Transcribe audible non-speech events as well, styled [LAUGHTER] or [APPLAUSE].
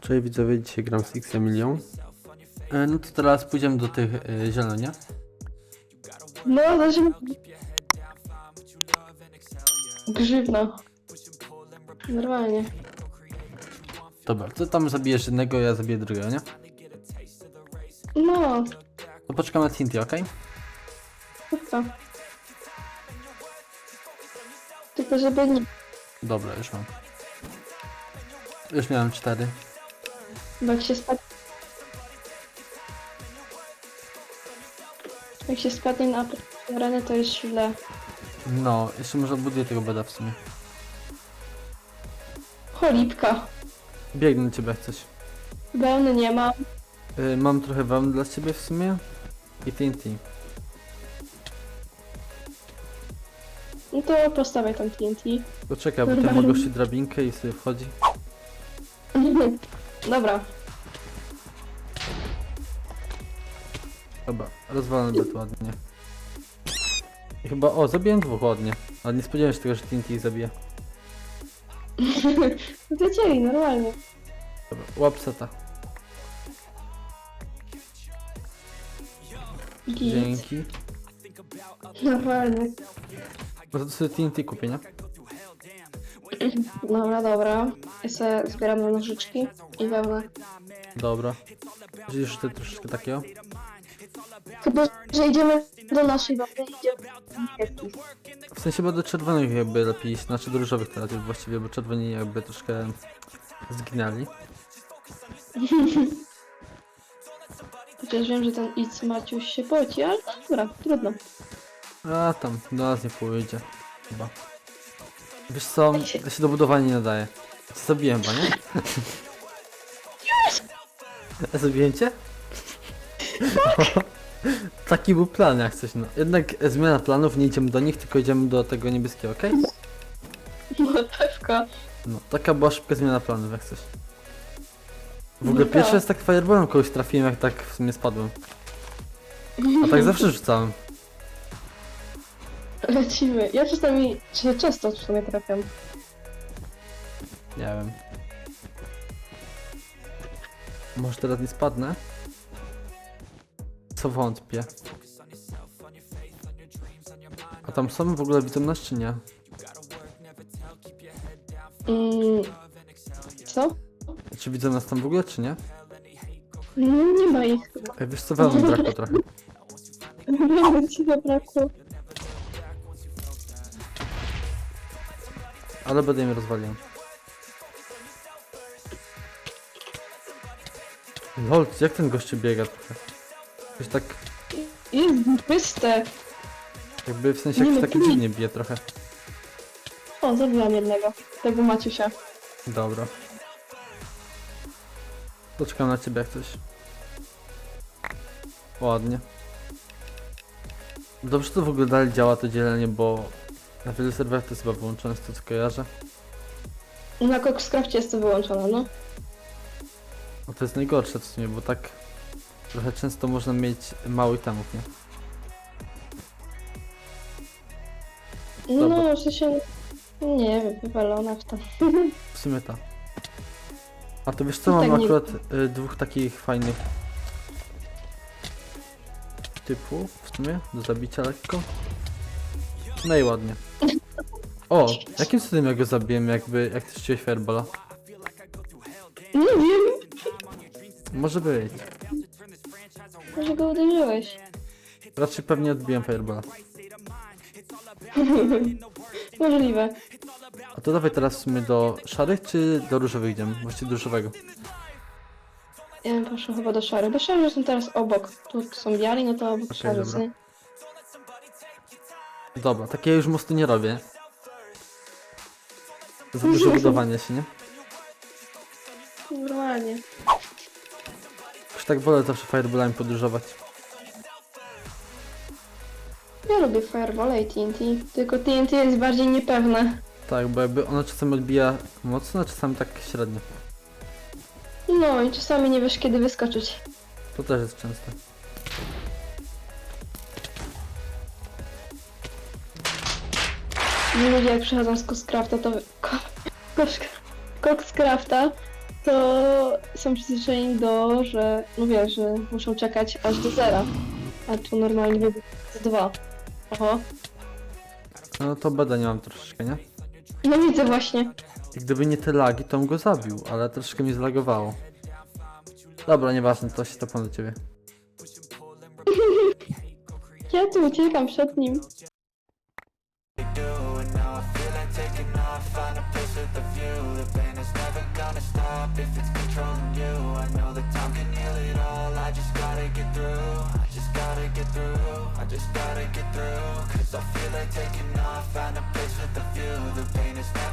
Cześć widzowie, dzisiaj gram z X Emilią. E, no to teraz pójdziemy do tych e, zielonia. No, znaczy... Grzywna. Normalnie. Dobra, to tam zabijesz jednego, ja zabiję drugiego, nie? No, To poczekam na TNT, okej? chyba. Tylko żeby nie... Dobra, już mam. Już miałem cztery. Bo jak się spadnie... Jak się spadnie na arenę, to jest źle. No, jeszcze może buduję tego beda w sumie. Cholipka. Biegnę ciebie jak coś. Wełny nie ma. E, mam trochę wam dla ciebie w sumie. I TNT. No to postawię tam TNT. Poczekaj, bo ty Normalnie. mogę się drabinkę i sobie wchodzi. [LAUGHS] Dobra. Dobra, rozwalony bet ładnie. I chyba, o, zabiłem dwóch ładnie. Ale nie spodziewałem się tego, że TNT ich zabije. [LAUGHS] Wiedzieli, normalnie. Dobra, łap seta. Git. Dzięki. Normalnie. Może to sobie TNT kupię, nie? Dobra, dobra. Ja sobie zbieram na nożyczki i wełnę. Dobra. Już ty troszeczkę takiego. Chyba, że idziemy do naszej wełny i idziemy do. W sensie, bo do czerwonych jakby lepiej iść, znaczy do różowych teraz już właściwie, bo czerwoni jakby troszkę zginęli. [LAUGHS] Chociaż wiem, że ten It's Maciuś się poci, ale dobra, trudno. A tam, do nas nie pójdzie. Chyba. Wiesz co, ja się do budowania nie nadaje. Cię Zabiłem chyba, nie? Ja Zabiłem cię? [LAUGHS] Taki był plan jak coś, no. Jednak zmiana planów, nie idziemy do nich, tylko idziemy do tego niebieskiego, okej? Motewka. No, taka była szybka zmiana planów, jak coś. W ogóle No pierwszy tak. raz tak fireballem kogoś trafiłem, jak tak w sumie spadłem. A tak [LAUGHS] zawsze rzucałem. Lecimy. Ja czasami, czy często w sumie trafiam. Nie wiem. Może teraz nie spadnę? Co wątpię. A tam są w ogóle widzomność czy nie? Mm, co? Czy widzą nas tam w ogóle czy nie? No, nie ma ich. Ej, wiesz co, wełny brakło trochę. [LAUGHS] Wełny ci zabrakło. Ale będę im rozwalił. Lol, jak ten gościu biega trochę? Jakoś tak, Jest pyste. jakby w sensie Nie jakoś no, tak dziwnie bije trochę. O, zabiłam jednego. Tego Maciusia. Dobra. Poczekam na ciebie jak coś. Ładnie. Dobrze to w ogóle dalej działa to dzielenie, bo na wielu serwerach to jest chyba wyłączone z tego co kojarzę. Na Coxcrafcie jest to wyłączone, no. No to jest najgorsze w sumie, bo tak trochę często można mieć mało itemów, nie? No, w sensie... Nie wiem, wywalone w to. [LAUGHS] W sumie ta. A to wiesz co, mam tak nie- akurat y, dwóch takich fajnych typów w sumie, do zabicia lekko. No i ładnie. O, jakim cudem ja go zabiłem, jakby, jak ty rzuciłeś fireballa? Nie wiem, Może być. może go uderzyłeś. Raczej pewnie odbiłem fireballa. [LAUGHS] Możliwe. A to dawaj teraz w sumie do szarych, czy do różowych idziemy? Właściwie do różowego. Ja bym poszła chyba do szary, bo szary są teraz obok. Tu są biali, no to obok szary, dobra. nie? Dobra, takie już mostu nie robię. Za dużo budowania się, nie? Normalnie. Już tak wolę zawsze fireballami podróżować. Ja lubię Fireball i TNT, tylko TNT jest bardziej niepewne. Tak, bo jakby ona czasami odbija mocno, a czasami tak średnio. No i czasami nie wiesz kiedy wyskoczyć. To też jest częste. Ludzie jak przychodzą z Coxcrafta to... Coxcrafta, to są przyzwyczajeni do, że, no wiesz, że muszą czekać aż do zera. A tu normalnie z dwa. Oho. No to beda nie mam troszeczkę, nie? No widzę właśnie. I gdyby nie te lagi, to bym go zabił, ale troszkę mi zlagowało. Dobra, nieważne, to się topam do ciebie. [LAUGHS] Ja tu uciekam przed nim. the view. The pain is never gonna stop if it's controlling you. I know that time can heal it all. I just gotta get through. I just gotta get through. I just gotta get through. Cause I feel like taking off. Find a place with a view. The pain is never